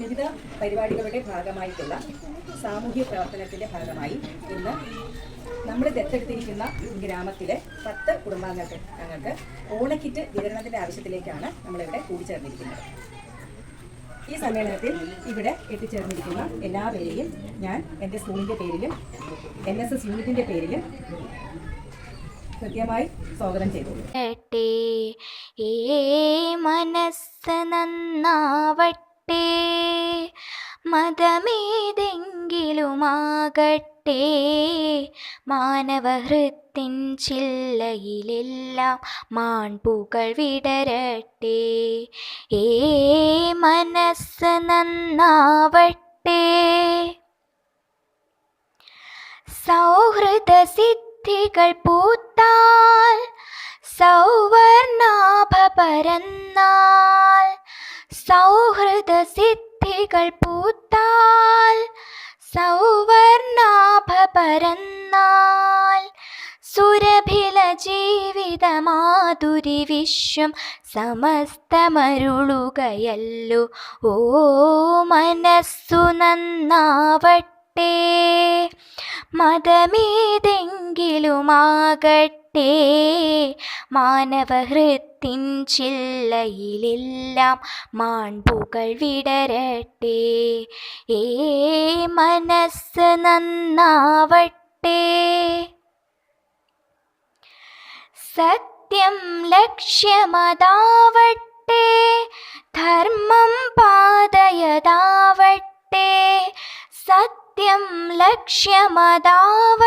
വിവിധ പരിപാടികളുടെ ഭാഗമായിട്ടുള്ള സാമൂഹ്യ പ്രവർത്തനത്തിന്റെ ഭാഗമായി ഇന്ന് നമ്മൾ ദത്തെടുത്തിരിക്കുന്ന ഗ്രാമത്തിലെ പത്ത് കുടുംബാംഗങ്ങൾക്ക് ഞങ്ങൾക്ക് ഓണക്കിറ്റ് വിതരണത്തിന്റെ ആവശ്യത്തിലേക്കാണ് നമ്മളിവിടെ കൂടിച്ചേർന്നിരിക്കുന്നത്. ഈ സമ്മേളനത്തിൽ ഇവിടെ എത്തിച്ചേർന്നിരിക്കുന്ന എല്ലാവരെയും ഞാൻ എന്റെ സ്കൂളിന്റെ പേരിലും എൻ എസ് എസ് യൂണിറ്റിന്റെ പേരിലും കൃത്യമായി സ്വാഗതം ചെയ്തു. മനസ്സ് നന്നാവട്ടെ. മതമേതെങ്കിലുമാകട്ടെ. മാനവഹൃത്തിൻ ചില്ലയിലെല്ലാം മാൺപൂകൾ വിടരട്ടെ. ഏ മനസ്സ് നന്നാവട്ടെ. സൗഹൃദ സിദ്ധികൾ പൂത്താൽ സൗവർണാഭ പരന്നാൽ സൗഹൃദ സിദ്ധികൾ പൂത്താൽ സൗവർണാഭ പരന്നാൽ സുരഭില ജീവിത മാധുരി വിശ്വം സമസ്തമരുളുകയല്ലോ. ഓ മനസ്സു നന്നാവട്ടെ മതമേതെങ്കിലുമാകട്ടെ മാനവഹൃത്തിൻ ചില്ലയിലെല്ലാം മാൺപുകൾ വിടരട്ടെ. ഏ മനസ്സ് നന്നാവട്ടെ. സത്യം ലക്ഷ്യമതാവട്ടെ. ധർമ്മം പാതയതാവട്ടെ. സത്യം ലക്ഷ്യമതാവട്ടെ ധർമ്മം